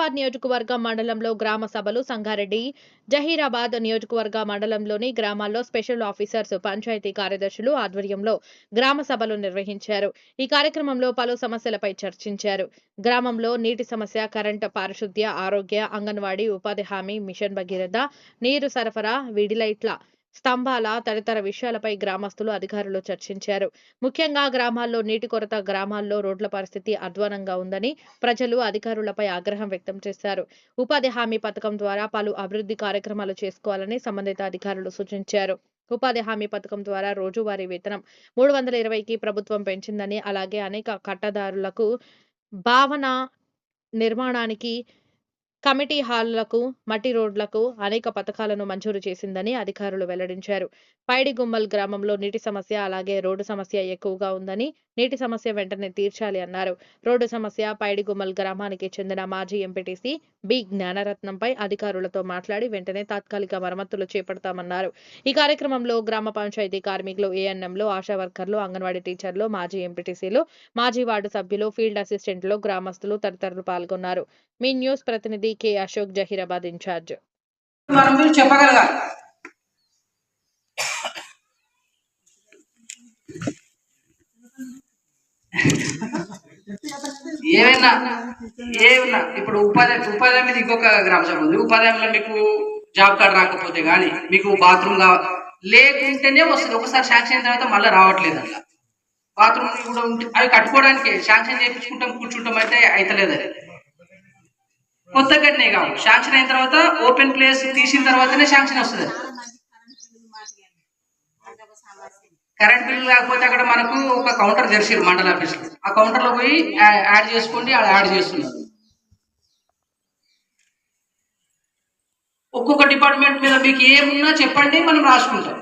హైదరాబాద్ నియోజకవర్గ మండలంలో గ్రామ సభలు సంగారెడ్డి జహీరాబాద్ నియోజకవర్గ మండలంలోని గ్రామాల్లో స్పెషల్ ఆఫీసర్స్ పంచాయతీ కార్యదర్శులు ఆధ్వర్యంలో గ్రామ సభలు నిర్వహించారు. ఈ కార్యక్రమంలో పలు సమస్యలపై చర్చించారు. గ్రామంలో నీటి సమస్య కరెంట్ పారిశుద్ధ్య ఆరోగ్య అంగన్వాడీ ఉపాధి హామీ మిషన్ భగీరథ నీరు సరఫరా విడిలైట్ల స్తంభాల తదితర విషయాలపై గ్రామస్తులు అధికారులు చర్చించారు. ముఖ్యంగా గ్రామాల్లో నీటి కొరత గ్రామాల్లో రోడ్ల పరిస్థితి అధ్వానంగా ఉందని ప్రజలు అధికారులపై ఆగ్రహం వ్యక్తం చేశారు. ఉపాధి హామీ పథకం ద్వారా పలు అభివృద్ధి కార్యక్రమాలు చేసుకోవాలని సంబంధిత అధికారులు సూచించారు. ఉపాధి హామీ పథకం ద్వారా రోజువారీ వేతనం మూడు వందల ఇరవైకి ప్రభుత్వం పెంచిందని అలాగే అనేక కట్టదారులకు భావన నిర్మాణానికి కమిటీ హాళ్ళకు మట్టి రోడ్లకు అనేక పథకాలను మంజూరు చేసిందని అధికారులు వెల్లడించారు. పైడిగుమ్మల్ గ్రామంలో నీటి సమస్య అలాగే రోడ్డు సమస్య ఎక్కువగా ఉందని నీటి సమస్య వెంటనే తీర్చాలి అన్నారు. రోడ్డు సమస్య పైడిగుమ్మల్ గ్రామానికి చెందిన మాజీ ఎంపీటీసీ బి. జ్ఞానరత్నంపై అధికారులతో మాట్లాడి వెంటనే తాత్కాలిక మరమ్మతులు చేపడతామన్నారు. ఈ కార్యక్రమంలో గ్రామ పంచాయతీ కార్మికులు ఏఎన్ఎంలు ఆశా వర్కర్లు అంగన్వాడీ టీచర్లు మాజీ ఎంపీటీసీలు మాజీ వార్డు సభ్యులు ఫీల్డ్ అసిస్టెంట్లు గ్రామస్తులు తదితరులు పాల్గొన్నారు. మీ న్యూస్ ప్రతినిధి కె అశోక్ జహీరాబాద్ ఇన్ఛార్జ్. మీరు చెప్పగలగాలి. ఏమైనా ఏమన్నా ఇప్పుడు ఉపాధి ఉపాధి మీద ఇంకొక గ్రామ సభ ఉంది. ఉపాధ్యాయంలో మీకు జాబ్ కార్డ్ రాకపోతే కానీ మీకు బాత్రూమ్ కావాలి లేకుంటేనే వస్తుంది. ఒకసారి శాంక్షన్ అయిన తర్వాత మళ్ళీ రావట్లేదు అట్లా. బాత్రూమ్ కూడా ఉంటే అవి కట్టుకోవడానికి శాంక్షన్ చేయించుకుంటాం కూర్చుంటాం అయితే అయితలేదు అది. కొత్త కట్టినే కావు. శాంక్షన్ అయిన తర్వాత ఓపెన్ ప్లేస్ తీసిన తర్వాతనే శాంక్షన్ వస్తుంది. కరెంట్ బిల్ కాకపోతే అక్కడ మనకు ఒక కౌంటర్ తెరిచారు మండల ఆఫీస్ ఆ కౌంటర్లో పోయి యాడ్ చేసుకోండి అలా యాడ్ చేస్తున్నారు. ఒక్కొక్క డిపార్ట్మెంట్ మీద మీకు ఏమున్నా చెప్పండి మనం రాసుకుంటాం.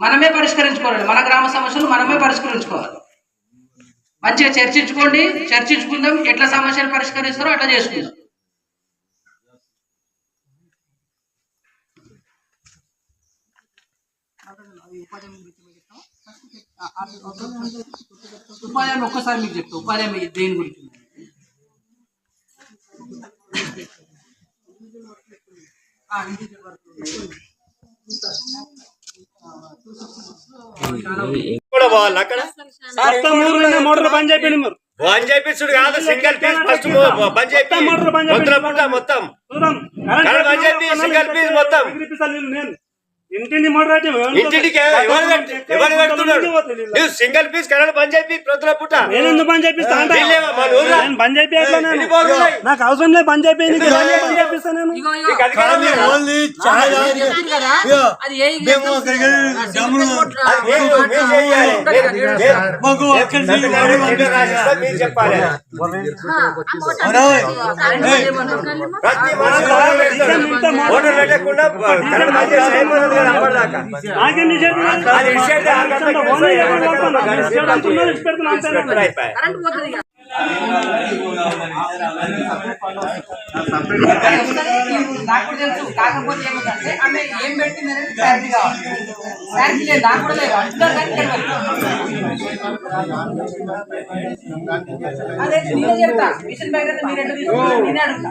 మనమే పరిష్కరించుకోవాలి. మన గ్రామ సమస్యలు మనమే పరిష్కరించుకోవాలి. మంచిగా చర్చించుకోండి. చర్చించుకుందాం. ఎట్లా సమస్యలు పరిష్కరిస్తారో అట్లా చేసుకుందాం. ఉపాధ్యాయులు ఒక్కసారి మీకు చెప్తా. ఉపాధ్యాయం దేని గురించి. కూడా పోవాలి అక్కడ? మోటార్లు బంద్ చేయండి మీరు. బంద్ చేపించుడు కాదు సింగిల్ పీస్ ఫస్ట్ బంద్ చేపి మొత్తం బంద్ చేయండి, సింగిల్ పీస్ మొత్తం. ఇంటిని ఇంటికి ఎవరు కట్టు- ఎవరు కడుతున్నాడు నువ్వు సింగిల్ పీస్ కరెంట్ బంద్ చేపి ప్రొద్దున పుట్ట నేను ఎందుకు బంద్ చేపిస్తా అంటే వీళ్ళేమో మన ఊర్లో. నేను బంద్ చేపి ఎట్లా నేను. ఎన్ని బోర్లు ఉన్నాయి? నాకు అవసరం లేదు బంద్ చేపి నీకు బంద్ బంద్ చేపిస్తా నేను. ఇగో, ఇగో. నీకు అధికారం లేదా? ఓన్లీ చాయ్ తాగి- చెప్తుంది కదా, ఇగో, అది ఏ మేము అక్కడికి వెళ్ళి డమ్ములు అది మీరు మీరు చేయాలి. మీరు- మీరు- మాకు మీరు అక్కడి సభ్యులు నుంచి ఎవరు చెప్పి రాసిస్తే మీరు చెప్పాలి. అరే, ఏయ్, ప్రతి మనిషి ఓటర్ పెడతాడు. ఓటర్ పెట్టకుండా కరెంట్ బంద్ చేసి అప్పటిదాకా. నాకేం నిషేధం లేదు. అది నిషేధం, ఆ గంటకు ఓన్లీ ఇరవై ఎవరు కొడతాను? గంటలకు నిషేధం అంటున్నారు, ఇచ్చి పెడుతున్నా అంతే నేను. అయిపోయి. కరెంట్ పోతుంది ఇక. నాకు కూడా తెలుసు కాకపోతే ఏమిటంటే ఆమె ఏం పెట్టింది అనేది క్లారిటీ కావాలి క్లారిటీ లేదు నాకు కూడా లేదు అంటున్నారు కానీ తెలియదు అదే నేనే చెప్తా మిషన్ బయట మీరు ఎట్లా తీసుకుంటారు నేనే అడుగుతా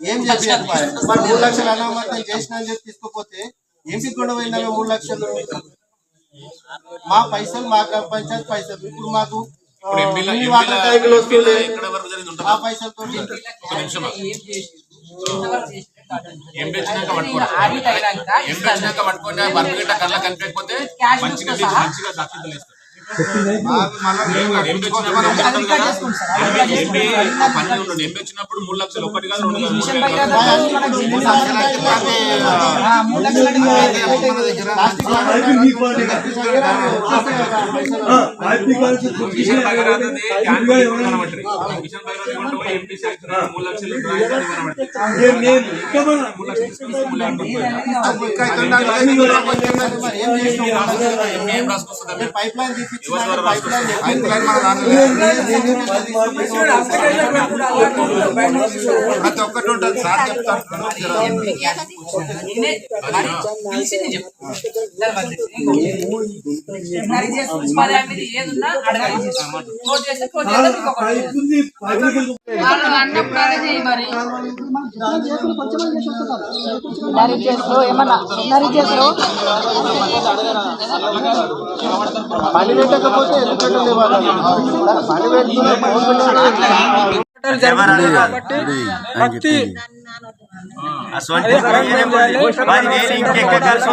ఏం చెప్పకపోయే మరి మూడు లక్షలు అనామతి చేసిన అని చెప్పి తీసుకోపోతే ఏం పిక్కుండా పోయిందా మూడు లక్షలు? మా పైసలు మా గ్రామ పంచాయతీ పైసలు. ఇప్పుడు మాకు ఆ, ఆ పైసలతో ఏం చేసి చేసి తెచ్చినాక పట్టుకోండి ఏం తెచ్చినాక పట్టుకోండి గిట్ట కళ్ళ కనిపించకపోతే క్యాష్ మంచిగా. మంచిగా సాక్షితలు ఇస్తారు. వచ్చినప్పుడు మూడు లక్షలు ఒకటి కాదు రెండు ట్యాంక్ ఇవ్వనమంటారు. మిషన్ భగీరథ ఎంపీ అయ్యి మూడు లక్షలు. మూడు పైప్ లైన్ ప్రతి ఒక్కటి ఉంటుంది సార్ చెప్తాను. పని పెట్టకపోతే ఎందుకంటే పెట్టుకుని అసలు మరి నేను ఇంకెక్కడ కలిసి